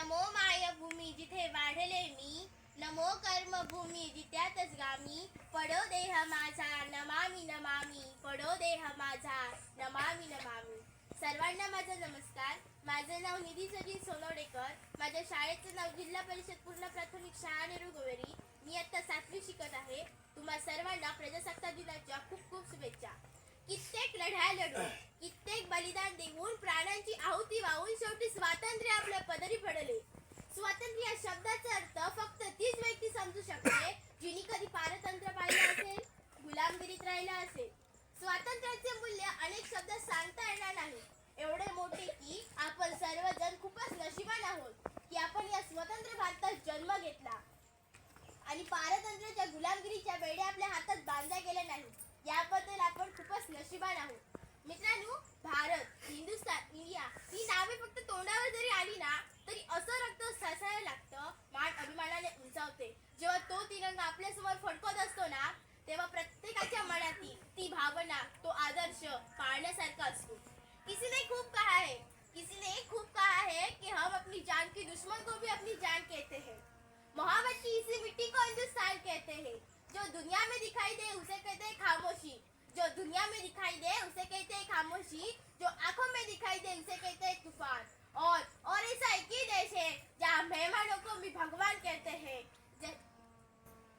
नमो माय भूमी जिथे वाढले मी नमो कर्मभूमी जित्यातच गामी पडो देह माझा नमामी नमामी पडो देह माझा नमामी नमामी. सर्वांना माझा नमस्कार. माझं नाव निधी सचिन सोनवडेकर माझ्या शाळेचं नाव जिल्हा परिषद पूर्ण प्राथमिक शाळा नेहरू गोवेरी. मी आता सातवी शिकत आहे. तुम्हा सर्वांना प्रजासत्ताक दिनाच्या खूप खूप शुभेच्छा. कित्येक लढाया लढू. प्रत्येक बलिदान देऊन प्राण्यांची आहुती वाहून शेवटी स्वातंत्र्य आपल्या पदरी पडले. स्वातंत्र्य या शब्दाचा अर्थ फक्त तीच जो दुनिया में दिखाई दे, उसे कहते हैं खामोशी। जो दुनिया में दिखाई दे, उसे कहते हैं खामोशी। जो आँखों में दिखाई दे, उसे कहते हैं तूफ़ान। और और ऐसा एक ही देश है, जहाँ मेहमानों को भी भगवान कहते हैं।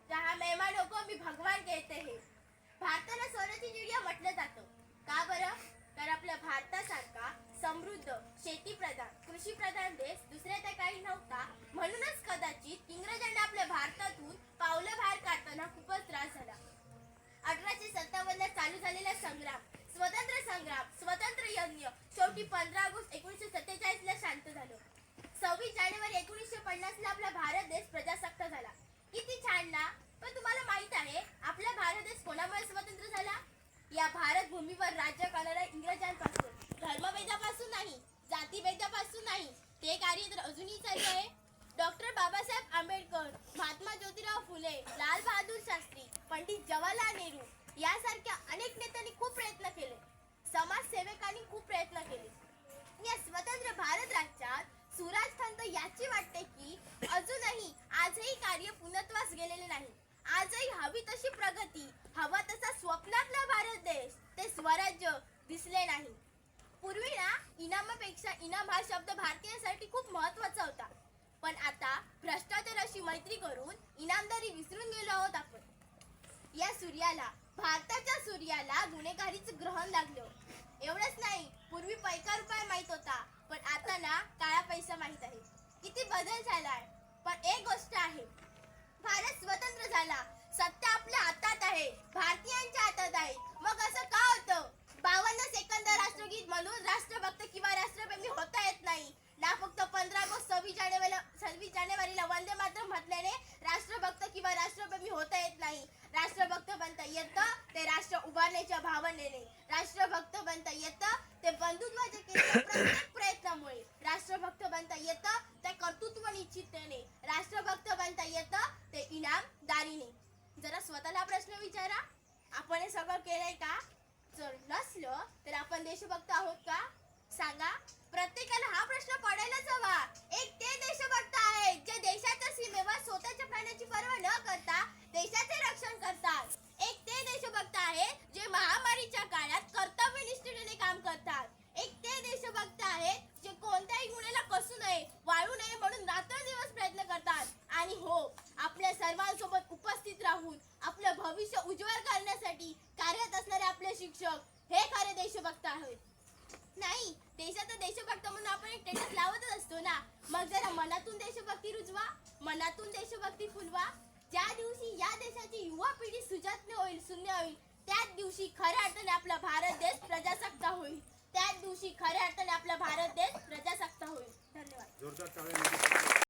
जहाँ मेहमानों को भी भगवान कहते हैं। भारताला सोन्याची चिडिया म्हटलं जातं। का बरं? तर आपल्या भारतासारखा शेवटी पंधरा ऑगस्ट एकोणीसशे सत्तेचाळीस ला शांत झालो. सव्वीस जानेवारी एकोणीसशे पन्नास ला आपला भारत देश प्रजासत्ता झाला. किती छान ना? पण तुम्हाला माहीत आहे आपला भारत देश कोणामुळे स्वतंत्र झाला? या भारत भूमीवर राज्य करणाऱ्या इंग्रजांपासून धर्मभेदापासून नाही जातीभेदापासून नाही. ते कार्य तर अजूनही चालू आहे. डॉक्टर बाबासाहेब आंबेडकर महात्मा ज्योतिराव फुले लाल बहादूर शास्त्री पंडित जवाहरलाल नेहरू यासारख्या अनेक नेत्यांनी खूप आजही कार्य पूर्णत्वास गेलेले नाही. आजही हवी तशी प्रगती हवा तसा स्वप्नातला भारत देश ते स्वराज्य दिसले नाही. पूर्वी ना इनामापेक्षा इनाम हा शब्द भारतीयांसाठी खूप महत्त्वाचा होता. पण आता भ्रष्टाचाराशी मैत्री करून इनामदारी विसरून गेलो आहोत आपण. या सूर्याला भारताच्या सूर्याला गुन्हेगारीच ग्रहण लागलं. एवढंच नाही पूर्वी पैका रुपये माहीत होता पण आता ना काळा पैसा माहीत आहे. किती बदल झालाय. एक गोष्ट आहे. भारत स्वतंत्र झाला. सत्ता आपल्या हातात आहे. भारतीयांच्या हातात आहे. मग असं का होतं? बावन्न सेकंद राष्ट्रगीत म्हणून राष्ट्रभक्त किंवा राष्ट्रप्रेमी होता येत नाही. ना फक्त पंधरा ऑगस्ट सव्वीस जानेवारीला सव्वीस जानेवारीला वंदे मातरम म्हटल्याने राष्ट्रभक्त किंवा राष्ट्रप्रेमी होता येत नाही. राष्ट्रभक्त बनता येतं ते राष्ट्र उभारण्याच्या भावनेने. राष्ट्रभक्त बनता येतं ते बंधुत्वाच्या प्रत्येक प्रयत्नामुळे. राष्ट्रभक्त बनता येतं कर्तृत्व निश्चिततेने राष्ट्रभक्त बनता येतं ते इनामदारीने जरा स्वतःला प्रश्न विचारा. आपण हे सगळं केलंय का? जर नसलं तर आपण देशभक्त आहोत का? सांगा. प्रत्येकाला हा प्रश्न पडायलाच हवा. एक ते देशभक्त आहेत जे देशाच्या सीमेवर स्वतःच्या प्राण्याची पर्वा न करता भविष्य उज्ज्वल करण्यासाठी कार्यरत असणारे आपले शिक्षक हे खरे देशभक्त आहेत. नाही देशाचा देशभक्त म्हणून आपण एक टेटस लावतच असतो ना. मग जरा मनातून देशभक्ती रुजवा मनातून देशभक्ती फुलवा. ज्या दिवशी या देशाची युवा पिढी सुजात्य होईल शून्य होईल त्याच दिवशी खऱ्या अर्थाने आपला भारत देश प्रजासत्ता होईल. त्याच दिवशी खऱ्या अर्थाने आपला भारत देश प्रजासत्ता होईल. धन्यवाद.